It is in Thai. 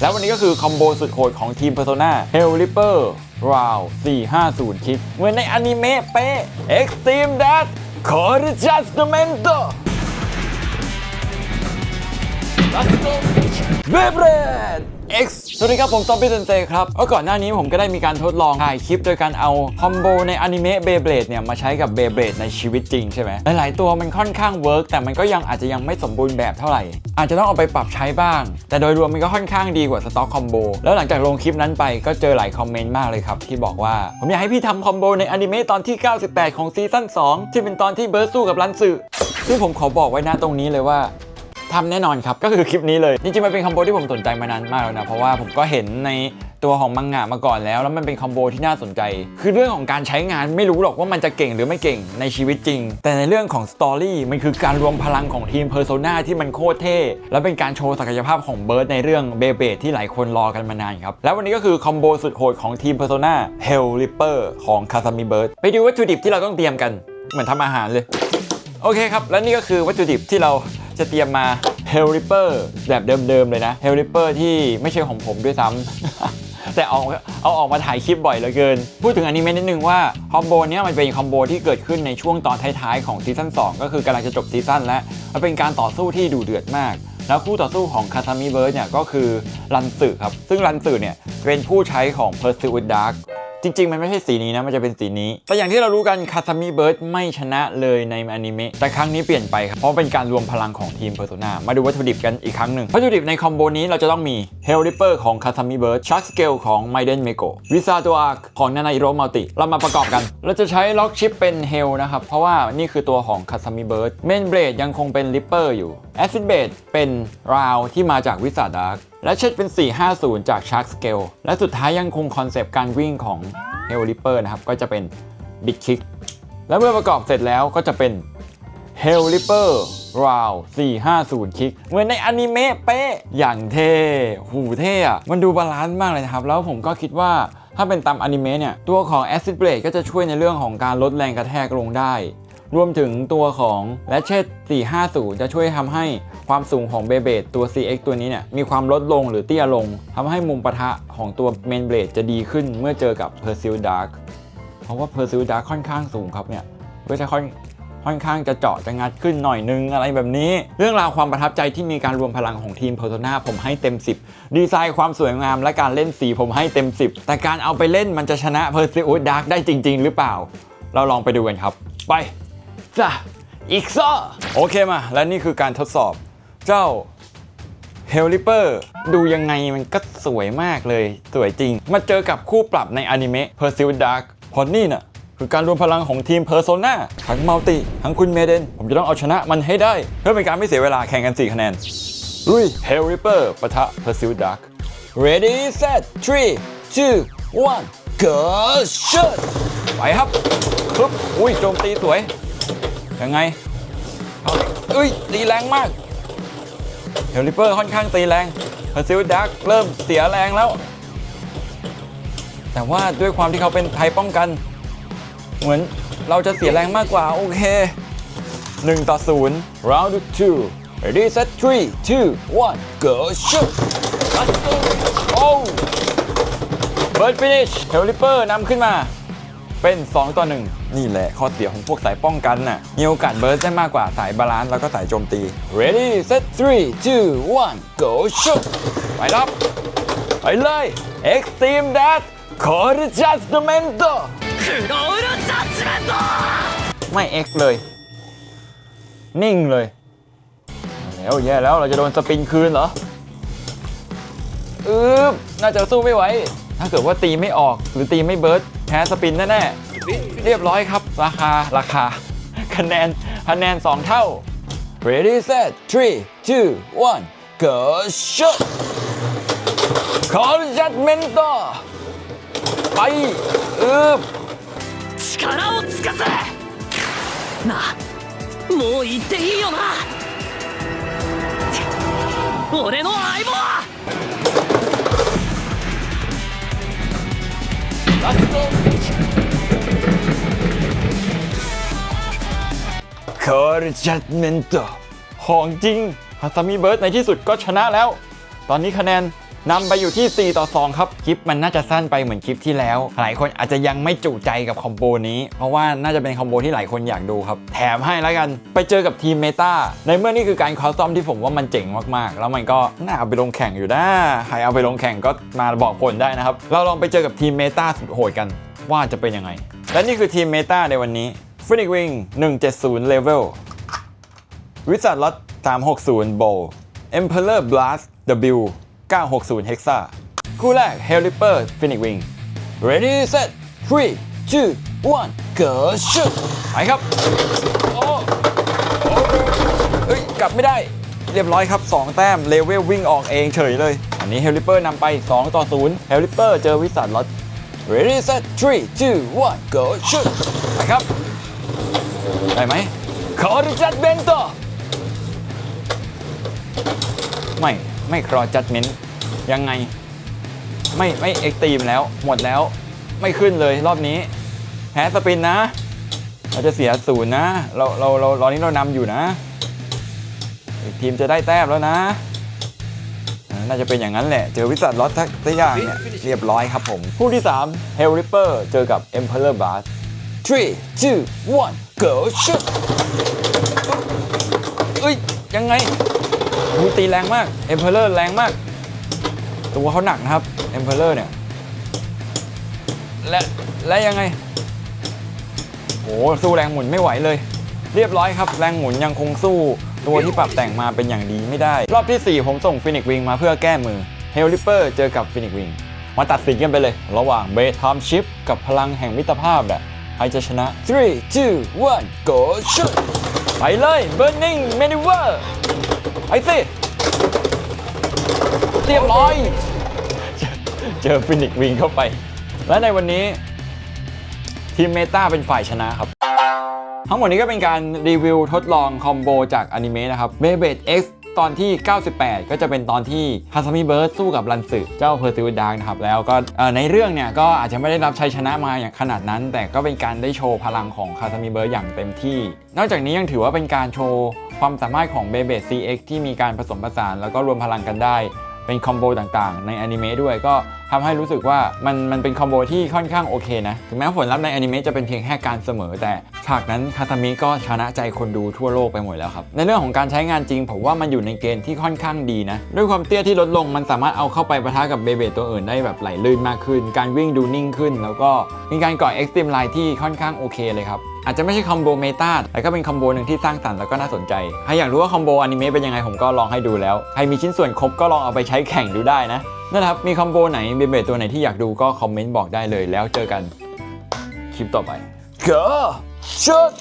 แล้ววันนี้ก็คือคอมโบสุดโหดของทีม Persona Hell Ripper Round 450 คิก เหมือนในอนิเมะเป๊ะ Extreme Dash c o r j u s t m e n t o Let's go Beyblade X สวัสดีครับ ผมซอมบี้เซนเซครับเมื่อก่อนหน้านี้ผมก็ได้มีการทดลองถ่ายคลิป โดยการเอาคอมโบในอนิเมะ Beyblade เนี่ยมาใช้กับ Beyblade ในชีวิตจริงใช่ไหมหลาย ๆ ตัวมันค่อนข้างเวิร์กแต่มันก็ยังอาจจะยังไม่สมบูรณ์แบบเท่าไหร่ อาจจะต้องเอาไปปรับใช้บ้าง แต่โดยรวมมันก็ค่อนข้างดีกว่าสต็อกคอมโบแล้วหลังจากลงคลิปนั้นไปก็เจอหลายคอมเมนต์มากเลยครับที่บอกว่าผมอยากให้พี่ทำคอมโบในอนิเมะตอนที่ 98 ของซีซั่น2ที่เป็นตอนที่เบิร์ดสู้กับรันสึซึ่งผมขอบอกไว้หนะตรงนี้เลยว่า ทำแน่นอนครับ ก็คือคลิปนี้เลย จริงๆ มันเป็นคอมโบที่ผมสนใจมานานมากแล้วนะ เพราะว่าผมก็เห็นในตัวของมังงะมาก่อนแล้ว แล้วมันเป็นคอมโบที่น่าสนใจ คือเรื่องของการใช้งานไม่รู้หรอกว่ามันจะเก่งหรือไม่เก่งในชีวิตจริง แต่ในเรื่องของสตอรี่มันคือการรวมพลังของทีมเพอร์โซนาที่มันโคตรเท่ และเป็นการโชว์ศักยภาพของเบิร์ดในเรื่องเบเบดที่หลายคนรอกันมานานครับ แล้ววันนี้ก็คือคอมโบสุดโหดของทีมเพอร์โซนาเฮลริปเปอร์ของคาซามิเบิร์ดไปดูวัตถุดิบที่เราต้องเตรียมกัน เหมือนทำอาหารเลย โอเคครับ และนี่ก็คือวัตถุดิบที่เรา จะเตรียมมา h e l Ripper แบบเดิมๆเลยนะ h e l Ripper ที่ไม่ใช่ของผมด้วยซ้ำแต่เอาเอาออกมาถ่ายคลิปบ่อยเหลือเกิน พูดถึงอนิเมะนิดนึงว่าคอมโบเนี้ยมันเป็นคอมโบที่เกิดขึ้นในช่วงตอนท้ายๆของซีซั่น2 ก็คือกำลังจะจบซีซั่นแล้ว มันเป็นการต่อสู้ที่ดูเดือดมาก แล้วคู่ต่อสู้ของคาซามิเบิร์ดเนี่ยก็คือรันสึครับ ซึ่งรันสึเนี่ยเป็นผู้ใช้ของ Pursuit Dark จริง ๆ มันไม่ใช่สีนี้นะ มันจะเป็นสีนี้ แต่อย่างที่เรารู้กันคาซามิเบิร์ดไม่ชนะเลยในอนิเมะ แต่ครั้งนี้เปลี่ยนไปครับ เพราะเป็นการรวมพลังของทีมเพอร์โซนามาดูวัตถุดิบกันอีกครั้งหนึ่ง วัตถุดิบในคอมโบนี้เราจะต้องมี Hell Ripper ของคาซามิเบิร์ดชักสเกลของไมเดนเมโกวิซาตัวอาร์ของนานาอิโรมัลติ เรามาประกอบกัน เราจะใช้ล็อกชิปเป็น Hell นะครับ เพราะว่านี่คือตัวของคาซามิเบิร์ดเมนเบรดยังคงเป็น Ripper อยู่ Acid b a d เป็นราวที่มาจากวิสาดาร์ก และเช็ดเป็น 450 จาก Shark Scale และสุดท้ายยังคงคอนเซปต์การวิ่งของ h e l Ripper นะครับ ก็จะเป็น Big Kick แล้วเมื่อประกอบเสร็จแล้วก็จะเป็น h e l Ripper Round 450 Kick เหมือนในอนิเมะเป๊ะ อย่างเท่ หูเท่อะมันดูบาลานซ์มากเลยนะครับ แล้วผมก็คิดว่าถ้าเป็นตามอนิเมะเนี่ย ตัวของ Acid Blade ก็จะช่วยในเรื่องของการลดแรงกระแทกลงได้ รวมถึงตัวของ Ratchet 450 จะช่วยทำให้ความสูงของเบเบดตัว CX ตัวนี้เนี่ยมีความลดลงหรือเตี้ยลงทำให้มุมปะทะของตัว Main Blade จะดีขึ้นเมื่อเจอกับ Pursuit Dark เพราะว่า Pursuit Dark ค่อนข้างสูงครับเนี่ยก็จะค่อนค่อนข้างจะเจาะจะงัดขึ้นหน่อยนึงอะไรแบบนี้ เรื่องราวความประทับใจที่มีการรวมพลังของทีม Persona ผมให้เต็ม 10 ดีไซน์ความสวยงามและการเล่นสีผมให้เต็ม 10 แต่การเอาไปเล่นมันจะชนะ Pursuit Dark ได้จริง ๆ หรือเปล่า เราลองไปดูกันครับ ไป จ้ะอีกซ่อโอเคมา และนี่คือการทดสอบเจ้า h e l Ripper ดูยังไงมันก็สวยมากเลย สวยจริง มาเจอกับคู่ปรับในอนิเมะ Pursuit Dark พอนี่น่ะ คือการรวมพลังของทีม Persona ทั้งมัลติ ทั้งคุณเมเดน ผมจะต้องเอาชนะมันให้ได้ เพื่อเป็นการไม่เสียเวลาแข่งกัน 4 คะแนนลุย h e l Ripper ปะทะ Pursuit Dark Ready set 3 2 1 go shoot ไปครับปึ๊บอุ้ยโจมตีสวย ยังไงเอ้ยตีแรงมากเฮลิเปอร์ค่อนข้างตีแรงเพอร์ซิลดักเริ่มเสียแรงแล้ว แต่ว่าด้วยความที่เขาเป็นไทยป้องกัน เหมือนเราจะเสียแรงมากกว่า โอเค 1 ต่อ 0 round 2 ready set 3 2 1 go shoot let's go โอ้เบิร์ดฟินิชเฮลิเปอร์นำขึ้นมา เป็น 2 ต่อ 1 นี่แหละข้อเสียของพวกสายป้องกันน่ะมีโอกาสเบิร์สได้มากกว่าสายบาลานซ์แล้วก็สายโจมตี ready set 3 2 1 go shoot ไปรับไปเลย extreme dash ขอ judgment คือโดน judgment ไม่ X เลย นิ่งเลย แล้วแย่แล้วเราจะโดนสปินคืนเหรออืบน่าจะสู้ไม่ไหว ถ้าเกิดว่าตีไม่ออกหรือตีไม่เบิร์ด แพ้สปินแน่ๆ เรียบร้อยครับ ราคาราคา คะแนนคะแนน 2 เท่า ready set 3 2 1 go shot คอร์จัดเมนต์ไปอืบ 力を尽かせなあもう言っていいよな俺の相棒 คอร์จัดเมนต์ของจริงฮาซามิเบิร์ดในที่สุดก็ชนะแล้ว ตอนนี้คะแนน นำไปอยู่ที่ 4 ต่อ 2 ครับ คลิปมันน่าจะสั้นไปเหมือนคลิปที่แล้ว หลายคนอาจจะยังไม่จุใจกับคอมโบนี้ เพราะว่าน่าจะเป็นคอมโบที่หลายคนอยากดูครับ แถมให้แล้วกัน ไปเจอกับทีมเมตาในเมื่อนี่คือการคอสตอมที่ผมว่ามันเจ๋งมากๆ แล้วมันก็น่าเอาไปลงแข่งอยู่นะ ใครเอาไปลงแข่งก็มาบอกผลได้นะครับ เราลองไปเจอกับทีมเมตาสุดโหดกันว่าจะเป็นยังไง และนี่คือทีมเมตาในวันนี้ f i n i x Wing 170 Level วิสัทลอต360 Bow Emperor Blast W 960 Hexa คู่แรก Hellripper Phoenix Wing Ready set 3 2 1 Go shoot ไปครับ โอ้โอเอ้ย กลับไม่ได้ เรียบร้อยครับ 2 แต้ม เลเวลวิ่งออกเองเฉยเลย อันนี้ Hellripper นำไป 2 ต่อ 0 Hellripper เจอวิสัทล็อต Ready set 3 2 1 Go shoot ไปครับ ได้ไหมขอริจัดเบนโตไม่ ไม่ครอจัดเมนต์ยังไง ไม่ไม่เอ็กตีมแล้ว หมดแล้วไม่ขึ้นเลยรอบนี้แพ้สปินนะ เราจะเสียศูนย์นะ เราเราเราตอนนี้เรานำอยู่นะอีกทีมจะได้แต้มแล้วนะ น่าจะเป็นอย่างนั้นแหละ เจอวิสัทล็อตทักสักอย่างเนี่ยเรียบร้อยครับผม คู่ที่ 3 Hell Ripper เจอกับ Emperor Blast 3 2 1 go shoot เอ้ย ยังไง ตีแรงมาก Emperor แรงมาก ตัวเขาหนักนะครับ Emperor เลอร์เนี่ย และและยังไงโอ้สู้แรงหมุนไม่ไหวเลย เรียบร้อยครับ แรงหมุนยังคงสู้ตัวที่ปรับแต่งมาเป็นอย่างดีไม่ได้ รอบที่ 4 ผมส่งฟินิกวิงมาเพื่อแก้มือ h e l r i p p e r เจอกับฟินิกวิงมาตัดสินกันไปเลย ระหว่างเบทามชิปกับพลังแห่งมิตรภาพแหละใครจะชนะ 3 2 1 go shoot ไปเลย Burning Maneuver ไปสิเรียบร้อย เจอฟินิกวิงเข้าไป และในวันนี้ ทีมเมตาเป็นฝ่ายชนะครับ ทั้งหมดนี้ก็เป็นการรีวิวทดลองคอมโบจากอนิเมะนะครับ b e y b l a d e X ตอนที่ 98 ก็จะเป็นตอนที่ฮาซามิเบิร์ดสู้กับรันสึเจ้าเพอร์ซิวดาร์นะครับ แล้วก็ในเรื่องเนี่ย ก็อาจจะไม่ได้รับชัยชนะมาอย่างขนาดนั้น แต่ก็เป็นการได้โชว์พลังของคาซามิเบิร์ดอย่างเต็มที่ นอกจากนี้ยังถือว่าเป็นการโชว์ ความสามารถของ b e b e CX ที่มีการผสมผสานแล้วก็รวมพลังกันได้ เป็นคอมโบต่างๆ ในอนิเมะด้วยก็ ทำให้รู้สึกว่ามันมันเป็นคอมโบที่ค่อนข้างโอเคนะ ถึงแม้ผลลัพธ์ในอนิเมะจะเป็นเพียงแค่การเสมอ แต่ฉากนั้นคาตามิก็ชนะใจคนดูทั่วโลกไปหมดแล้วครับ ในเรื่องของการใช้งานจริง ผมว่ามันอยู่ในเกณฑ์ที่ค่อนข้างดีนะ ด้วยความเตี้ยที่ลดลงมันสามารถเอาเข้าไปปะทะกับเบเบตัวอื่นได้แบบไหลลื่นมากขึ้น การวิ่งดูนิ่งขึ้น แล้วก็มีการก่อเอ็กซ์ตรีมไลน์ที่ค่อนข้างโอเคเลยครับอาจจะไม่ใช่คอมโบเมตาแต่ก็เป็นคอมโบหนึ่งที่สร้างสรรค์แล้วก็น่าสนใจ ใครอยากรู้ว่าคอมโบอนิเมะเป็นยังไงผมก็ลองให้ดูแล้ว ใครมีชิ้นส่วนครบก็ลองเอาไปใช้แข่งดูได้นะ นั่นแหละครับ มีคอมโบไหนเบเบตัวไหนที่อยากดูก็คอมเมนต์บอกได้เลยแล้วเจอกันคลิปต่อไป Go! Shoot!